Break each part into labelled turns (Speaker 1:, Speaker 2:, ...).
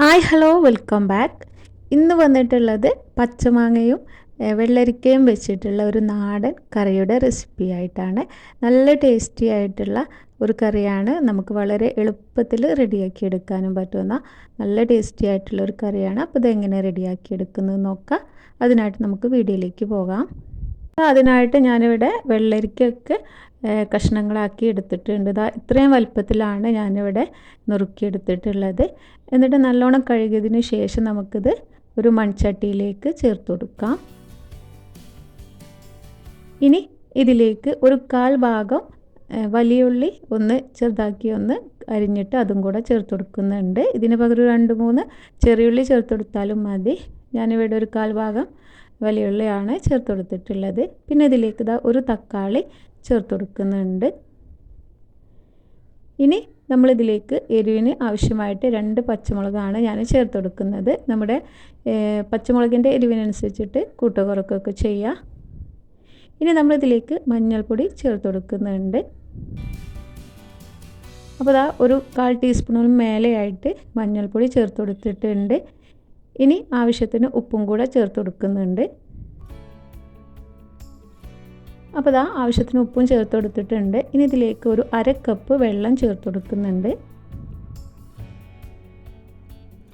Speaker 1: Hi hello welcome back ഇന്ന് വന്നിട്ടുള്ളത് പച്ചമാങ്ങയും വെള്ളരിക്കയും വെച്ചിട്ടുള്ള ഒരു നാടൻ കറിയുടെ റെസിപ്പി ആയിട്ടാണ്. നല്ല ടേസ്റ്റി ആയിട്ടുള്ള ഒരു കറിയാണ് നമുക്ക് വളരെ എളുപ്പത്തിൽ റെഡിയാക്കി എടുക്കാനും പറ്റുന്ന നല്ല ടേസ്റ്റി ആയിട്ടുള്ള ഒരു കറിയാണ്. അപ്പോൾ ഇതെങ്ങനെ റെഡിയാക്കി എടുക്കുന്നത് നോക്കാം. അതിനായിട്ട് നമുക്ക് വീഡിയോയിലേക്ക് പോകാം. അതിനായിട്ട് ഞാനിവിടെ വെള്ളരിക്കൊക്കെ കഷ്ണങ്ങളാക്കി എടുത്തിട്ടുണ്ട്. ഇതാ ഇത്രയും വലുപ്പത്തിലാണ് ഞാനിവിടെ നുറുക്കിയെടുത്തിട്ടുള്ളത്. എന്നിട്ട് നല്ലോണം കഴുകിയതിന് ശേഷം നമുക്കിത് ഒരു മൺചട്ടിയിലേക്ക് ചേർത്ത് കൊടുക്കാം. ഇനി ഇതിലേക്ക് ഒരു കാൽ ഭാഗം വലിയ ഉള്ളി ഒന്ന് ചെറുതാക്കി ഒന്ന് അരിഞ്ഞിട്ട് അതും കൂടെ ചേർത്ത് കൊടുക്കുന്നുണ്ട്. ഇതിന് പകരം രണ്ട് മൂന്ന് ചെറിയുള്ളി ചേർത്ത് കൊടുത്താലും മതി. ഞാനിവിടെ ഒരു കാൽ ഭാഗം വലിയ ഉള്ളിയാണ് ചേർത്ത് കൊടുത്തിട്ടുള്ളത് പിന്നെ ഇതിലേക്ക് ഇതാ ഒരു തക്കാളി ചേർത്ത് കൊടുക്കുന്നുണ്ട് ഇനി നമ്മളിതിലേക്ക് എരിവിന് ആവശ്യമായിട്ട് രണ്ട് പച്ചമുളകാണ് ഞാൻ ചേർത്ത് കൊടുക്കുന്നത് നമ്മുടെ പച്ചമുളകിന്റെ എരിവിനനുസരിച്ചിട്ട് കൂട്ടുകുറക്കൊക്കെ ചെയ്യുക ഇനി നമ്മളിതിലേക്ക് മഞ്ഞൾപ്പൊടി ചേർത്ത് കൊടുക്കുന്നുണ്ട് അപ്പോൾ അതാ ഒരു കാൽ ടീസ്പൂണിന് മേലെയായിട്ട് മഞ്ഞൾപ്പൊടി ചേർത്ത് കൊടുത്തിട്ടുണ്ട് ഇനി ആവശ്യത്തിന് ഉപ്പും കൂടെ ചേർത്ത് കൊടുക്കുന്നുണ്ട് അപ്പോൾ ഇതാ ആവശ്യത്തിന് ഉപ്പും ചേർത്ത് കൊടുത്തിട്ടുണ്ട്. ഇനി ഇതിലേക്ക് ഒരു അര കപ്പ് വെള്ളം ചേർത്ത് കൊടുക്കുന്നുണ്ട്.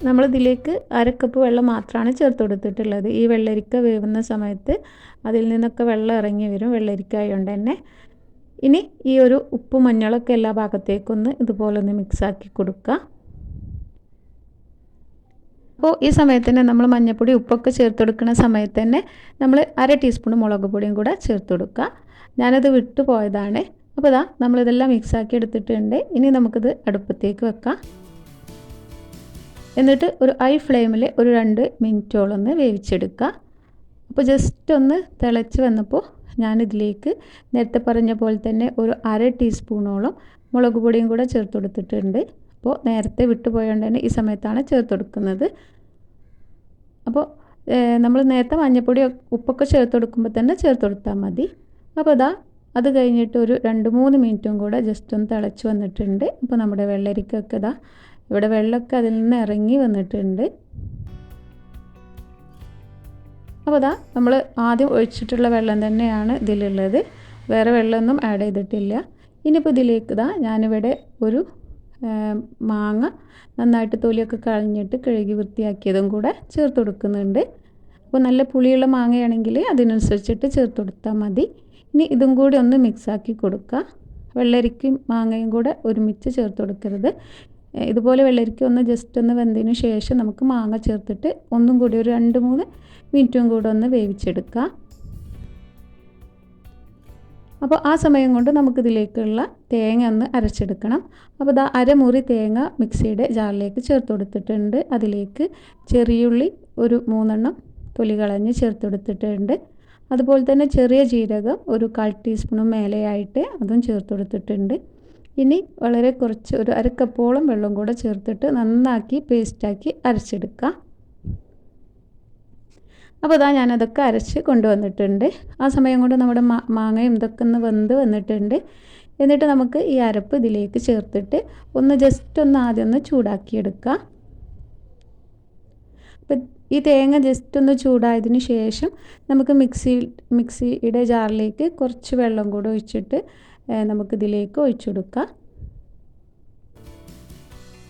Speaker 1: നമ്മളിതിലേക്ക് അര കപ്പ് വെള്ളം മാത്രമാണ് ചേർത്ത് കൊടുത്തിട്ടുള്ളത്. ഈ വെള്ളരിക്ക വേവുന്ന സമയത്ത് അതിൽ നിന്നൊക്കെ വെള്ളം ഇറങ്ങി വരും വെള്ളരിക്ക ആയതുകൊണ്ട് തന്നെ. ഇനി ഈ ഒരു ഉപ്പ് മഞ്ഞളൊക്കെ എല്ലാ ഭാഗത്തേക്കൊന്ന് ഇതുപോലെ ഒന്ന് മിക്സാക്കി കൊടുക്കുക അപ്പോൾ ഈ സമയത്ത് തന്നെ നമ്മൾ മഞ്ഞൾപ്പൊടി ഉപ്പൊക്കെ ചേർത്ത് കൊടുക്കുന്ന സമയത്ത് തന്നെ നമ്മൾ അര ടീസ്പൂൺ മുളക് പൊടിയും കൂടെ ചേർത്ത് കൊടുക്കുക. ഞാനത് വിട്ടു പോയതാണ്. അപ്പോൾ ഇതാ നമ്മളിതെല്ലാം മിക്സാക്കി എടുത്തിട്ടുണ്ട്. ഇനി നമുക്കിത് അടുപ്പത്തേക്ക് വെക്കാം. എന്നിട്ട് ഒരു ഹൈ ഫ്ലെയിമിൽ ഒരു രണ്ട് മിനിറ്റോളം ഒന്ന് വേവിച്ചെടുക്കുക. അപ്പോൾ ജസ്റ്റ് ഒന്ന് തിളച്ച് വന്നപ്പോൾ ഞാനിതിലേക്ക് നേരത്തെ പറഞ്ഞ പോലെ തന്നെ ഒരു അര ടീസ്പൂണോളം മുളക് പൊടിയും കൂടെ ചേർത്ത് കൊടുത്തിട്ടുണ്ട്. അപ്പോൾ നേരത്തെ വിട്ടുപോയതുകൊണ്ട് തന്നെ ഈ സമയത്താണ് ചേർത്ത് കൊടുക്കുന്നത്. അപ്പോൾ നമ്മൾ നേരത്തെ മഞ്ഞൾപ്പൊടി ഉപ്പൊക്കെ ചേർത്ത് കൊടുക്കുമ്പോൾ തന്നെ ചേർത്ത് കൊടുത്താൽ മതി. അപ്പോൾ അതാ അത് കഴിഞ്ഞിട്ട് ഒരു രണ്ട് മൂന്ന് മിനിറ്റും കൂടെ ജസ്റ്റ് ഒന്ന് തിളച്ച് വന്നിട്ടുണ്ട്. അപ്പോൾ നമ്മുടെ വെള്ളരിക്കൊക്കെ ഇതാ ഇവിടെ വെള്ളമൊക്കെ അതിൽ നിന്ന് ഇറങ്ങി വന്നിട്ടുണ്ട്. അപ്പോൾ അതാ നമ്മൾ ആദ്യം ഒഴിച്ചിട്ടുള്ള വെള്ളം തന്നെയാണ് ഇതിലുള്ളത്. വേറെ വെള്ളമൊന്നും ആഡ് ചെയ്തിട്ടില്ല. ഇനിയിപ്പോൾ ഇതിലേക്ക് ഇതാ ഞാനിവിടെ ഒരു മാങ്ങ നന്നായിട്ട് തൊലിയൊക്കെ കളഞ്ഞിട്ട് കഴുകി വൃത്തിയാക്കിയതും കൂടെ ചേർത്ത് കൊടുക്കുന്നുണ്ട്. അപ്പോൾ നല്ല പുളിയുള്ള മാങ്ങയാണെങ്കിൽ അതിനനുസരിച്ചിട്ട് ചേർത്ത് കൊടുത്താൽ മതി. ഇനി ഇതും കൂടി ഒന്ന് മിക്സാക്കി കൊടുക്കുക വെള്ളരിക്കും മാങ്ങയും കൂടെ ഒരുമിച്ച് ചേർത്ത് കൊടുക്കരുത്. ഇതുപോലെ വെള്ളരിക്ക ഒന്ന് ജസ്റ്റ് ഒന്ന് വെന്തതിന് ശേഷം നമുക്ക് മാങ്ങ ചേർത്തിട്ട് ഒന്നും കൂടി ഒരു രണ്ട് മൂന്ന് മിനിറ്റും കൂടെ ഒന്ന് വേവിച്ചെടുക്കുക അപ്പോൾ ആ സമയം കൊണ്ട് നമുക്കിതിലേക്കുള്ള തേങ്ങ ഒന്ന് അരച്ചെടുക്കണം. അപ്പോൾ ഇതാ അരമുറി തേങ്ങ മിക്സിയുടെ ജാറിലേക്ക് ചേർത്ത് കൊടുത്തിട്ടുണ്ട്. അതിലേക്ക് ചെറിയുള്ളി ഒരു മൂന്നെണ്ണം തൊലി കളഞ്ഞ് ചേർത്ത് കൊടുത്തിട്ടുണ്ട്. അതുപോലെ തന്നെ ചെറിയ ജീരകം ഒരു കാൽ ടീസ്പൂണും മേലെയായിട്ട് അതും ചേർത്ത് കൊടുത്തിട്ടുണ്ട്. ഇനി വളരെ കുറച്ച് ഒരു അരക്കപ്പോളം വെള്ളം കൂടെ ചേർത്തിട്ട് നന്നാക്കി പേസ്റ്റാക്കി അരച്ചെടുക്കുക അപ്പോൾ ഇതാ ഞാനതൊക്കെ അരച്ച് കൊണ്ടുവന്നിട്ടുണ്ട്. ആ സമയം കൊണ്ട് നമ്മുടെ മാങ്ങയും ഇതൊക്കെ ഒന്ന് വെന്ത് വന്നിട്ടുണ്ട്. എന്നിട്ട് നമുക്ക് ഈ അരപ്പ് ഇതിലേക്ക് ചേർത്തിട്ട് ഒന്ന് ജസ്റ്റ് ഒന്ന് ആദ്യം ഒന്ന് ചൂടാക്കിയെടുക്കുക അപ്പം ഈ തേങ്ങ ജസ്റ്റ് ഒന്ന് ചൂടായതിന് ശേഷം നമുക്ക് മിക്സി മിക്സിയുടെ ജാറിലേക്ക് കുറച്ച് വെള്ളം കൂടെ ഒഴിച്ചിട്ട് നമുക്കിതിലേക്ക് ഒഴിച്ചു കൊടുക്കാം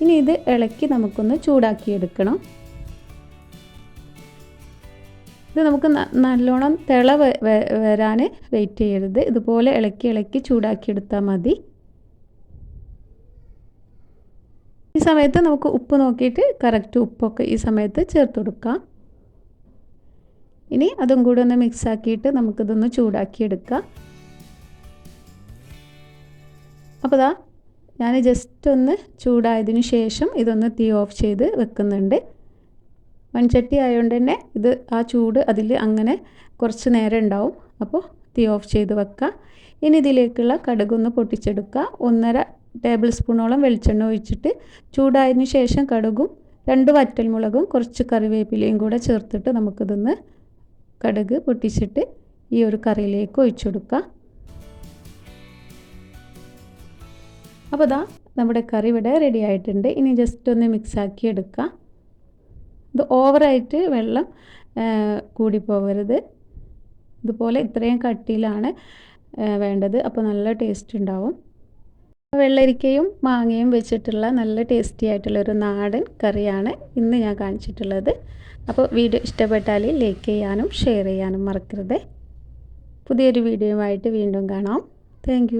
Speaker 1: ഇനി ഇത് ഇളക്കി നമുക്കൊന്ന് ചൂടാക്കിയെടുക്കണം. ഇത് നമുക്ക് നല്ലോണം തിള വരാൻ വെയിറ്റ് ചെയ്യരുത്. ഇതുപോലെ ഇളക്കി ഇളക്കി ചൂടാക്കി എടുത്താൽ മതി. ഈ സമയത്ത് നമുക്ക് ഉപ്പ് നോക്കിയിട്ട് കറക്റ്റ് ഉപ്പൊക്കെ ഈ സമയത്ത് ചേർത്ത് കൊടുക്കാം. ഇനി അതും കൂടി ഒന്ന് മിക്സ് ആക്കിയിട്ട് നമുക്കിതൊന്ന് ചൂടാക്കിയെടുക്കാം. അപ്പോൾ ഞാൻ ജസ്റ്റ് ഒന്ന് ചൂടായതിനു ശേഷം ഇതൊന്ന് തീ ഓഫ് ചെയ്ത് വെക്കുന്നുണ്ട്. മൺചട്ടി ആയതുകൊണ്ട് തന്നെ ഇത് ആ ചൂട് അതിൽ അങ്ങനെ കുറച്ച് നേരം ഉണ്ടാവും അപ്പോൾ തീ ഓഫ് ചെയ്ത് വെക്കുക ഇനി ഇതിലേക്കുള്ള കടുകൊന്ന് പൊട്ടിച്ചെടുക്കുക ഒന്നര ടേബിൾ സ്പൂണോളം വെളിച്ചെണ്ണ ഒഴിച്ചിട്ട് ചൂടായതിനു ശേഷം കടുകും രണ്ട് വറ്റൽമുളകും കുറച്ച് കറിവേപ്പിലയും കൂടെ ചേർത്തിട്ട് നമുക്കിതൊന്ന് കടുക് പൊട്ടിച്ചിട്ട് ഈ ഒരു കറിയിലേക്ക് ഒഴിച്ചെടുക്കുക അപ്പോൾ ദാ നമ്മുടെ കറി ഇവിടെ റെഡി ആയിട്ടുണ്ട്. ഇനി ജസ്റ്റ് ഒന്ന് മിക്സാക്കി എടുക്കുക ഇത് ഓവറായിട്ട് വെള്ളം കൂടിപ്പോകരുത് ഇതുപോലെ ഇത്രയും കട്ടിയിലാണ് വേണ്ടത്. അപ്പോൾ നല്ല ടേസ്റ്റ് ഉണ്ടാവും. വെള്ളരിക്കയും മാങ്ങയും വെച്ചിട്ടുള്ള നല്ല ടേസ്റ്റി ആയിട്ടുള്ള ഒരു നാടൻ കറിയാണ് ഇന്ന് ഞാൻ കാണിച്ചിട്ടുള്ളത്. അപ്പോൾ വീഡിയോ ഇഷ്ടപ്പെട്ടാൽ ലൈക്ക് ചെയ്യാനും ഷെയർ ചെയ്യാനും മറക്കരുത്. പുതിയൊരു വീഡിയോയുമായിട്ട് വീണ്ടും കാണാം. താങ്ക്